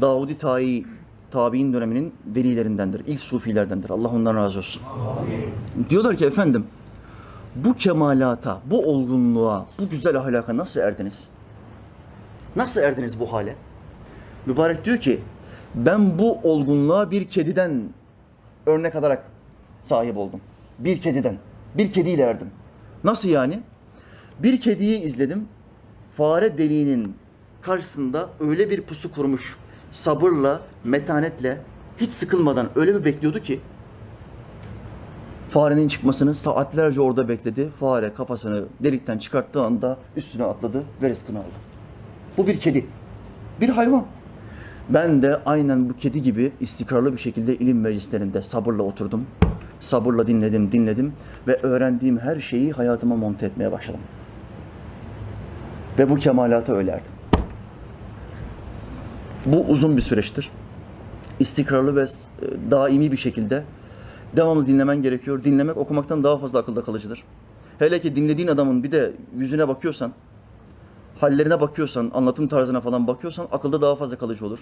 Davudi Tai tabi'in döneminin velilerindendir. İlk sufilerdendir. Allah ondan razı olsun. Diyorlar ki efendim bu kemalata, bu olgunluğa, bu güzel ahlaka nasıl erdiniz? Nasıl erdiniz bu hale? Mübarek diyor ki ben bu olgunluğa bir kediden örnek alarak sahip oldum. Bir kediden. Bir kediyle erdim. Nasıl yani? Bir kediyi izledim. Fare deliğinin karşısında öyle bir pusu kurmuş. Sabırla, metanetle, hiç sıkılmadan öyle bir bekliyordu ki farenin çıkmasını saatlerce orada bekledi. Fare kafasını delikten çıkarttığı anda üstüne atladı ve rızkını aldı. Bu bir kedi. Bir hayvan. Ben de aynen bu kedi gibi istikrarlı bir şekilde ilim meclislerinde sabırla oturdum. Sabırla dinledim, dinledim ve öğrendiğim her şeyi hayatıma monte etmeye başladım. Ve bu kemalata öyle erdim. Bu uzun bir süreçtir. İstikrarlı ve daimi bir şekilde devamlı dinlemen gerekiyor. Dinlemek okumaktan daha fazla akılda kalıcıdır. Hele ki dinlediğin adamın bir de yüzüne bakıyorsan, hallerine bakıyorsan, anlatım tarzına falan bakıyorsan akılda daha fazla kalıcı olur.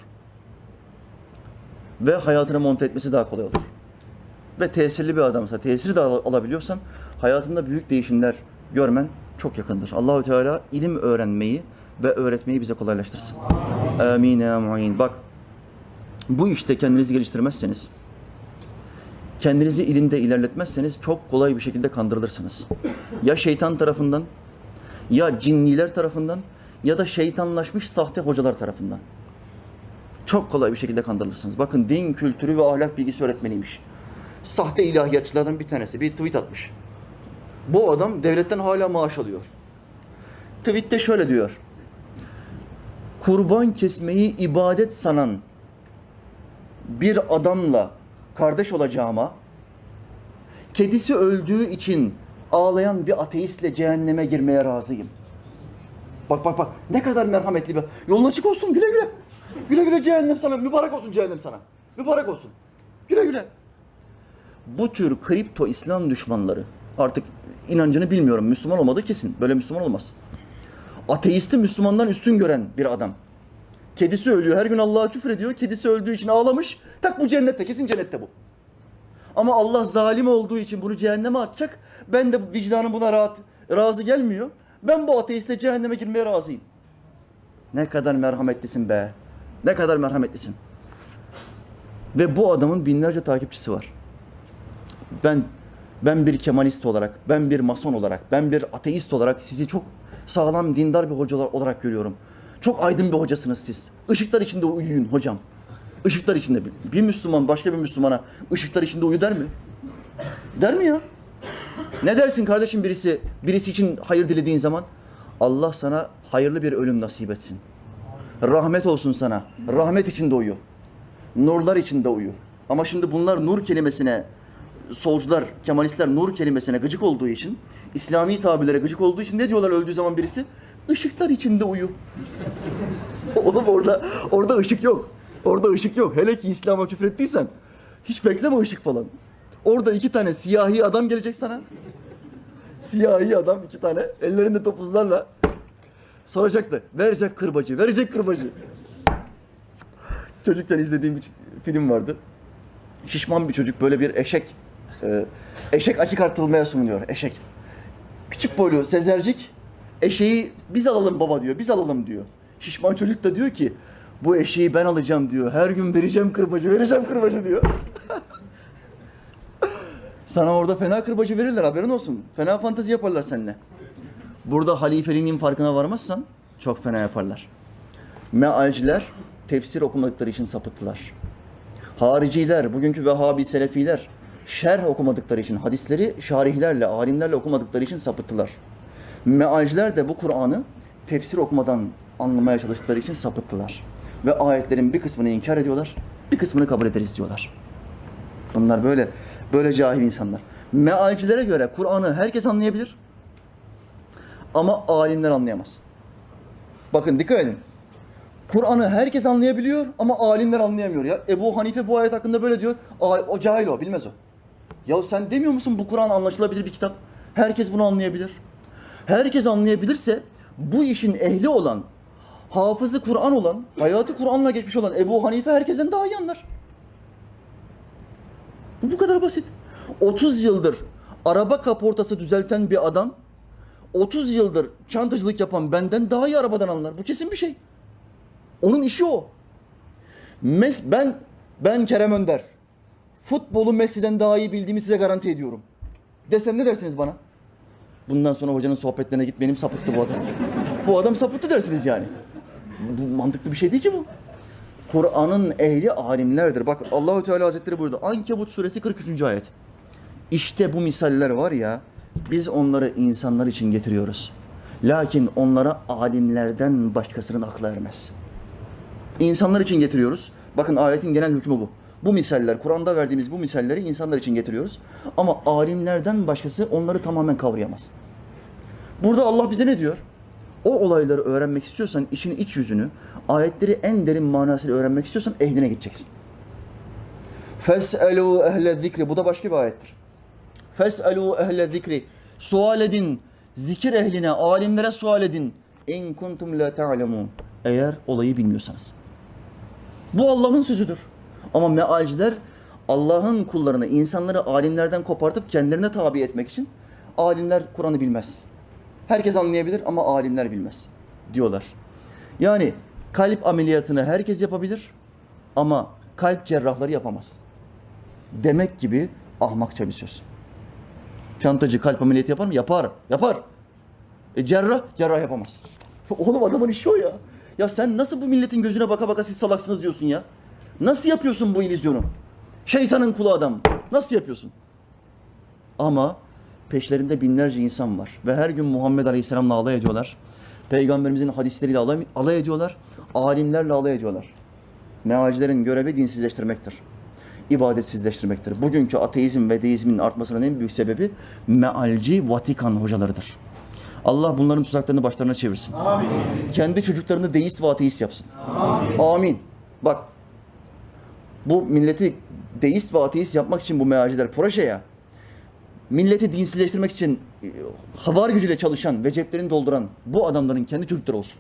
Ve hayatına monte etmesi daha kolay olur. Ve tesirli bir adamsa, tesiri de al- alabiliyorsan hayatında büyük değişimler görmen çok yakındır. Allahü Teala ilim öğrenmeyi ve öğretmeyi bize kolaylaştırsın. Amin ya muin. Bak bu işte kendinizi geliştirmezseniz, kendinizi ilimde ilerletmezseniz çok kolay bir şekilde kandırılırsınız. Ya şeytan tarafından, ya cinniler tarafından ya da şeytanlaşmış sahte hocalar tarafından. Çok kolay bir şekilde kandırılırsınız. Bakın din kültürü ve ahlak bilgisi öğretmeniymiş. Sahte ilahiyatçılardan bir tanesi bir tweet atmış. Bu adam devletten hala maaş alıyor. Tweette şöyle diyor. Kurban kesmeyi ibadet sanan bir adamla kardeş olacağıma, kedisi öldüğü için ağlayan bir ateistle cehenneme girmeye razıyım. Bak bak bak ne kadar merhametli bir. Yolun açık olsun güle güle. Güle güle cehennem sana. Mübarek olsun cehennem sana. Mübarek olsun. Güle güle. Bu tür kripto İslam düşmanları artık inancını bilmiyorum. Müslüman olmadığı kesin. Böyle Müslüman olmaz. Ateisti Müslümandan üstün gören bir adam. Kedisi ölüyor. Her gün Allah'a küfür ediyor. Kedisi öldüğü için ağlamış. Tak bu cennette. Kesin cennette bu. Ama Allah zalim olduğu için bunu cehenneme atacak. Ben de vicdanım buna rahat, razı gelmiyor. Ben bu ateistle cehenneme girmeye razıyım. Ne kadar merhametlisin be. Ne kadar merhametlisin. Ve bu adamın binlerce takipçisi var. Ben ben bir kemalist olarak, ben bir mason olarak, ben bir ateist olarak sizi çok sağlam dindar bir hoca olarak görüyorum. Çok aydın bir hocasınız siz. Işıklar içinde uyuyun hocam. Işıklar içinde. Bir Müslüman başka bir Müslümana ışıklar içinde uyu der mi? Der mi ya? Ne dersin kardeşim birisi birisi için hayır dilediğin zaman? Allah sana hayırlı bir ölüm nasip etsin. Rahmet olsun sana. Rahmet içinde uyu. Nurlar içinde uyu. Ama şimdi bunlar nur kelimesine solcular, kemalistler nur kelimesine gıcık olduğu için, İslami tabirlere gıcık olduğu için ne diyorlar öldüğü zaman birisi? Işıklar içinde uyu. Oğlum orada orada ışık yok. Orada ışık yok. Hele ki İslam'a küfrettiysen hiç bekleme ışık falan. Orada iki tane siyahi adam gelecek sana. Siyahi adam iki tane ellerinde topuzlarla soracak da verecek kırbacı, verecek kırbacı. Çocukken izlediğim bir film vardı. Şişman bir çocuk böyle bir eşek e, eşek açık artırılmaya sunuluyor. Eşek. Küçük boylu Sezercik eşeği biz alalım baba diyor. Biz alalım diyor. Şişman çocuk da diyor ki bu eşeği ben alacağım diyor. Her gün vereceğim kırbacı, vereceğim kırbacı diyor. Sana orada fena kırbacı verirler haberin olsun. Fena fantezi yaparlar seninle. Burada halifeliğinin farkına varmazsan çok fena yaparlar. Mealciler tefsir okumadıkları için sapıttılar. Hariciler, bugünkü Vehhabi Selefiler şerh okumadıkları için, hadisleri şarihlerle, alimlerle okumadıkları için sapıttılar. Mealciler de bu Kur'an'ı tefsir okumadan anlamaya çalıştıkları için sapıttılar. Ve ayetlerin bir kısmını inkar ediyorlar, bir kısmını kabul ederiz diyorlar. Bunlar böyle böyle cahil insanlar. Mealcilere göre Kur'an'ı herkes anlayabilir ama alimler anlayamaz. Bakın dikkat edin. Kur'an'ı herkes anlayabiliyor ama alimler anlayamıyor ya. Ebu Hanife bu ayet hakkında böyle diyor. O cahil o, bilmez o. Ya sen demiyor musun bu Kur'an anlaşılabilir bir kitap? Herkes bunu anlayabilir. Herkes anlayabilirse bu işin ehli olan hafızı Kur'an olan, hayatı Kur'an'la geçmiş olan Ebu Hanife herkesten daha iyi anlar. Bu bu kadar basit. 30 yıldır araba kaportası düzelten bir adam 30 yıldır çantacılık yapan benden daha iyi arabadan anlar. Bu kesin bir şey. Onun işi o. Mes ben ben Kerem Önder. Futbolu Messi'den daha iyi bildiğimi size garanti ediyorum. Desem ne dersiniz bana? Bundan sonra hocanın sohbetlerine git benim sapıttı bu adam. bu adam sapıttı dersiniz yani. Bu mantıklı bir şey değil ki bu. Kur'an'ın ehli alimlerdir. Bak Allahu Teala Hazretleri buyurdu. Ankebut suresi 43. ayet. İşte bu misaller var ya biz onları insanlar için getiriyoruz. Lakin onlara alimlerden başkasının aklı ermez. İnsanlar için getiriyoruz. Bakın ayetin genel hükmü bu. Bu misaller, Kur'an'da verdiğimiz bu misalleri insanlar için getiriyoruz. Ama alimlerden başkası onları tamamen kavrayamaz. Burada Allah bize ne diyor? O olayları öğrenmek istiyorsan işin iç yüzünü, ayetleri en derin manasıyla öğrenmek istiyorsan ehline gideceksin. Fes'elû ehle zikri. Bu da başka bir ayettir. Fes'elû ehle zikri. Sual edin. Zikir ehline, alimlere sual edin. İn kuntum la ta'lemun. Eğer olayı bilmiyorsanız. Bu Allah'ın sözüdür. Ama mealciler Allah'ın kullarını, insanları alimlerden kopartıp kendilerine tabi etmek için alimler Kur'an'ı bilmez. Herkes anlayabilir ama alimler bilmez diyorlar. Yani kalp ameliyatını herkes yapabilir ama kalp cerrahları yapamaz. Demek gibi ahmakça bir söz. Çantacı kalp ameliyatı yapar mı? Yapar. Yapar. E cerrah, cerrah yapamaz. Oğlum adamın işi o ya. Ya sen nasıl bu milletin gözüne baka baka siz salaksınız diyorsun ya? Nasıl yapıyorsun bu illüzyonu? Şeytanın kulu adam. Nasıl yapıyorsun? Ama peşlerinde binlerce insan var. Ve her gün Muhammed Aleyhisselam'la alay ediyorlar. Peygamberimizin hadisleriyle alay, alay ediyorlar. Alimlerle alay ediyorlar. Mealcilerin görevi dinsizleştirmektir. İbadetsizleştirmektir. Bugünkü ateizm ve deizmin artmasının en büyük sebebi mealci Vatikan hocalarıdır. Allah bunların tuzaklarını başlarına çevirsin. Amin. Kendi çocuklarını deist ve ateist yapsın. Amin. Amin. Bak bu milleti deist ve ateist yapmak için bu mealciler proje ya. Milleti dinsizleştirmek için e, havar gücüyle çalışan ve ceplerini dolduran bu adamların kendi çocukları olsun.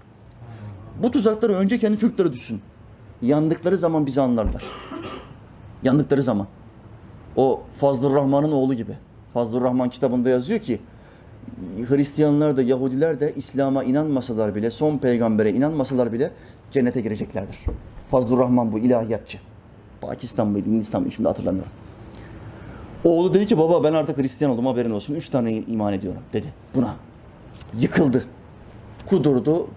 Bu tuzakları önce kendi çocukları düşsün. Yandıkları zaman bizi anlarlar. Yandıkları zaman. O Fazlur Rahman'ın oğlu gibi. Fazlur Rahman kitabında yazıyor ki Hristiyanlar da Yahudiler de İslam'a inanmasalar bile, son peygambere inanmasalar bile cennete gireceklerdir. Fazlur Rahman bu ilahiyatçı. Pakistan mıydı, Hindistan mıydı şimdi hatırlamıyorum. Oğlu dedi ki baba ben artık Hristiyan oldum haberin olsun. Üç tane iman ediyorum dedi buna. Yıkıldı. Kudurdu.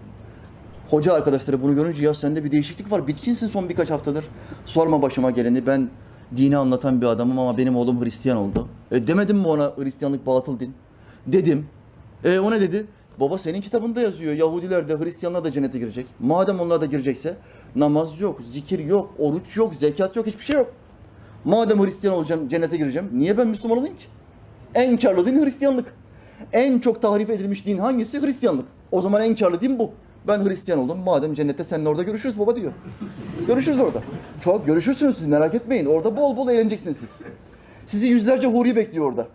Hoca arkadaşları bunu görünce ya sende bir değişiklik var. Bitkinsin son birkaç haftadır. Sorma başıma geleni. Ben dini anlatan bir adamım ama benim oğlum Hristiyan oldu. E demedim mi ona Hristiyanlık batıl din? Dedim. E o ne dedi? Baba senin kitabında yazıyor. Yahudiler de Hristiyanlar da cennete girecek. Madem onlar da girecekse namaz yok, zikir yok, oruç yok, zekat yok, hiçbir şey yok. Madem Hristiyan olacağım, cennete gireceğim. Niye ben Müslüman olayım ki? En karlı din Hristiyanlık. En çok tahrif edilmiş din hangisi? Hristiyanlık. O zaman en karlı din bu. Ben Hristiyan oldum. Madem cennette seninle orada görüşürüz baba diyor. görüşürüz orada. Çok görüşürsünüz siz merak etmeyin. Orada bol bol eğleneceksiniz siz. Sizi yüzlerce huri bekliyor orada.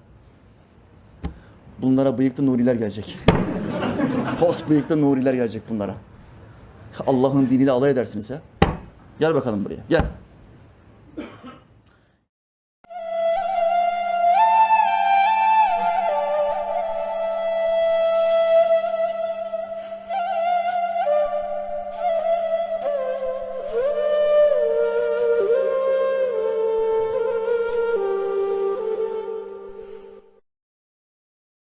Bunlara bıyıklı nuriler gelecek. Pos bıyıklı nuriler gelecek bunlara. Allah'ın diniyle alay edersiniz ha. Gel bakalım buraya. Gel.